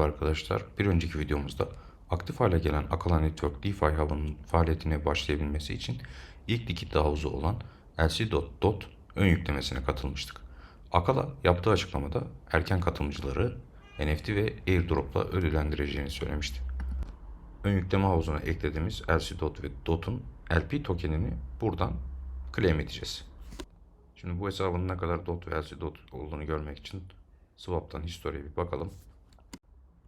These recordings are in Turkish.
Merhaba arkadaşlar. Bir önceki videomuzda aktif hale gelen Akala Network DeFi Hub'ın faaliyetine başlayabilmesi için ilk likit havuzu olan LC.dot ön yüklemesine katılmıştık. Akala yaptığı açıklamada erken katılımcıları NFT ve airdrop'la ödüllendireceğini söylemişti. Ön yükleme havuzuna eklediğimiz LC.dot ve DOT'un LP tokenini buradan claim edeceğiz. Şimdi bu hesabın ne kadar DOT ve LC.dot olduğunu görmek için Swap'tan historiye bir bakalım.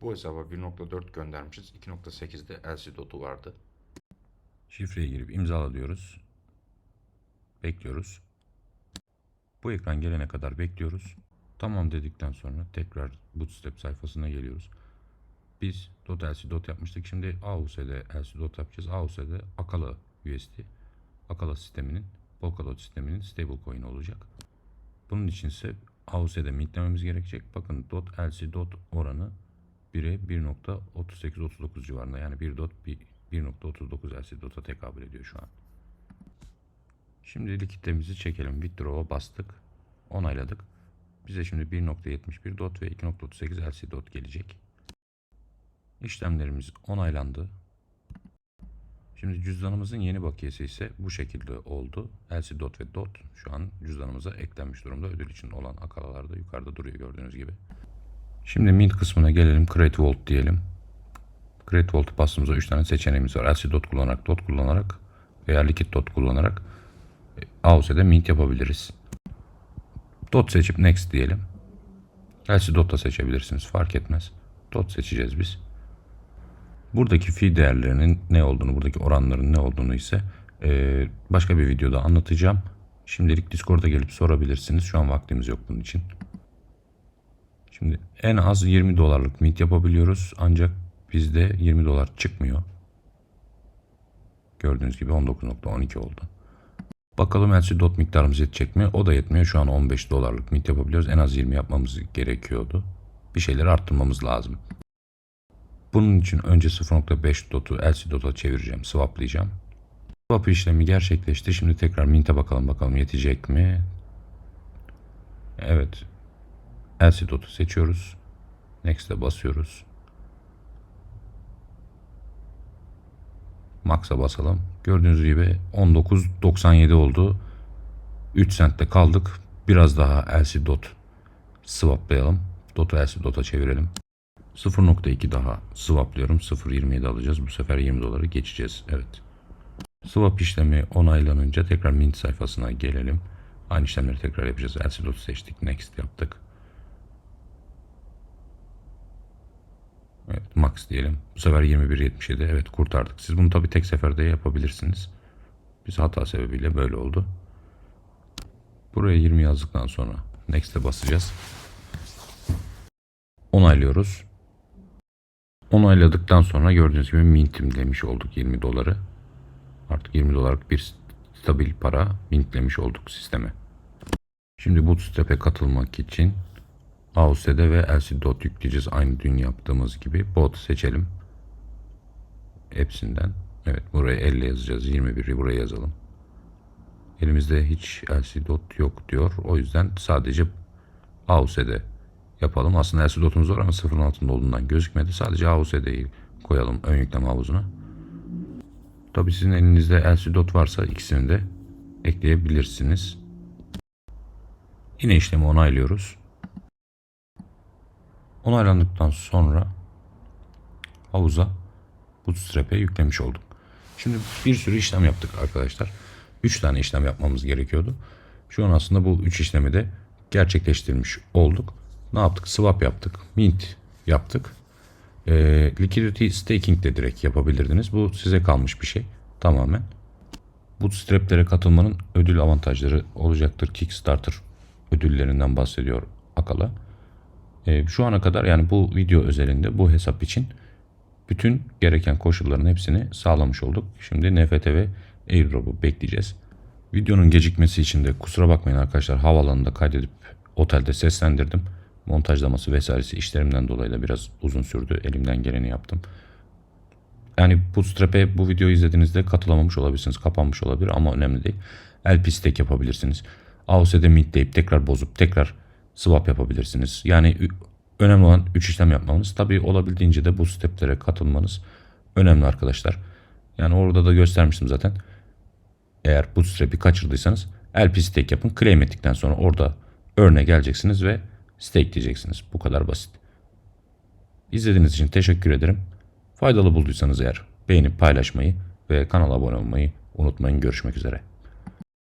Bu hesaba 1.4 göndermişiz. 2.8'de LC dotu vardı. Şifreye girip imzala diyoruz. Bekliyoruz. Bu ekran gelene kadar bekliyoruz. Tamam dedikten sonra tekrar Bootstrap sayfasına geliyoruz. Biz dot LC dot yapmıştık. Şimdi AUS'de LC dot yapacağız. AUS'de Akala USD. Akala sisteminin Polkadot sisteminin stablecoin olacak. Bunun için ise AUS'de mintlememiz gerekecek. Bakın dot LC dot oranı 1'e 1.38-39 civarında. Yani 1 dot 1.39 LC dot'a tekabül ediyor şu an. Şimdi likitlerimizi çekelim. Withdraw'a bastık. Onayladık. Bize şimdi 1.71 dot ve 2.38 LC dot gelecek. İşlemlerimiz onaylandı. Şimdi cüzdanımızın yeni bakiyesi ise bu şekilde oldu. LC dot ve dot şu an cüzdanımıza eklenmiş durumda. Ödül için olan akalalar da yukarıda duruyor gördüğünüz gibi. Şimdi mint kısmına gelelim. Create Vault diyelim. Create Vault bastığımızda 3 tane seçeneğimiz var. LC dot kullanarak, dot kullanarak veya liquid dot kullanarak AUS'de mint yapabiliriz. Dot seçip next diyelim. LC dot da seçebilirsiniz. Fark etmez. Dot seçeceğiz biz. Buradaki fi değerlerinin ne olduğunu, buradaki oranların ne olduğunu ise e, başka bir videoda anlatacağım. Şimdilik Discord'a gelip sorabilirsiniz. Şu an vaktimiz yok bunun için. Şimdi en az 20 dolarlık mint yapabiliyoruz. Ancak bizde 20 dolar çıkmıyor. Gördüğünüz gibi 19.12 oldu. Bakalım LC dot miktarımız yetecek mi? O da yetmiyor. Şu an 15 dolarlık mint yapabiliyoruz. En az 20 yapmamız gerekiyordu. Bir şeyleri arttırmamız lazım. Bunun için önce 0.5 dotu LC dot'a çevireceğim. Swaplayacağım. Swap işlemi gerçekleşti. Şimdi tekrar mint'e bakalım bakalım yetecek mi? Evet. LC dot'u seçiyoruz. Next'e basıyoruz. Max'a basalım. Gördüğünüz gibi 19.97 oldu. 3 centte kaldık. Biraz daha LC dot swaplayalım. Dot'u LC dot'a çevirelim. 0.2 daha swaplıyorum. 0.27 alacağız. Bu sefer 20 doları geçeceğiz. Evet. Swap işlemi onaylanınca tekrar mint sayfasına gelelim. Aynı işlemleri tekrar yapacağız. LC dot'u seçtik. Next yaptık. Evet max diyelim. Bu sefer 21.77 evet kurtardık. Siz bunu tabi tek seferde yapabilirsiniz. Biz hata sebebiyle böyle oldu. Buraya 20 yazdıktan sonra next'e basacağız. Onaylıyoruz. Onayladıktan sonra gördüğünüz gibi mintim demiş olduk 20 doları. Artık 20 dolarlık bir stabil para mintlemiş olduk sisteme. Şimdi Bootstrap'e katılmak için AUS'de ve LC.dot yükleyeceğiz. Aynı dün yaptığımız gibi. Bot seçelim. Hepsinden. Evet buraya 50 yazacağız. 21'i buraya yazalım. Elimizde hiç LC.dot yok diyor. O yüzden sadece AUS'de yapalım. Aslında LC.dot'umuz var ama sıfırın altında olduğundan gözükmedi. Sadece AUS'deyi koyalım ön yükleme havuzuna. Tabi sizin elinizde LC.dot varsa ikisini de ekleyebilirsiniz. Yine işlemi onaylıyoruz. Onaylandıktan sonra havuza Bootstrap'e yüklemiş olduk. Şimdi bir sürü işlem yaptık arkadaşlar. 3 tane işlem yapmamız gerekiyordu. Şu an aslında bu 3 işlemi de gerçekleştirmiş olduk. Ne yaptık? Swap yaptık. Mint yaptık. E, liquidity staking de direkt yapabilirdiniz. Bu size kalmış bir şey. Tamamen. Bootstrap'lere katılmanın ödül avantajları olacaktır. Kickstarter ödüllerinden bahsediyor Akala. E, şu ana kadar yani bu video özelinde bu hesap için bütün gereken koşulların hepsini sağlamış olduk. Şimdi NFT ve airdrop'u bekleyeceğiz. Videonun gecikmesi için de kusura bakmayın arkadaşlar havaalanında kaydedip otelde seslendirdim. Montajlaması vesairesi işlerimden dolayı da biraz uzun sürdü. Elimden geleni yaptım. Yani Bootstrap'e bu videoyu izlediğinizde katılamamış olabilirsiniz. Kapanmış olabilir ama önemli değil. LP stake yapabilirsiniz. AOS'de mintleyip tekrar bozup tekrar swap yapabilirsiniz. Yani Önemli olan 3 işlem yapmamız. Tabii olabildiğince de bu steplere katılmanız önemli arkadaşlar. Yani orada da göstermiştim zaten. Eğer bootstrap'i kaçırdıysanız LP stake yapın. Claim ettikten sonra orada örne geleceksiniz ve stake diyeceksiniz. Bu kadar basit. İzlediğiniz için teşekkür ederim. Faydalı bulduysanız eğer beğenip paylaşmayı ve kanala abone olmayı unutmayın. Görüşmek üzere.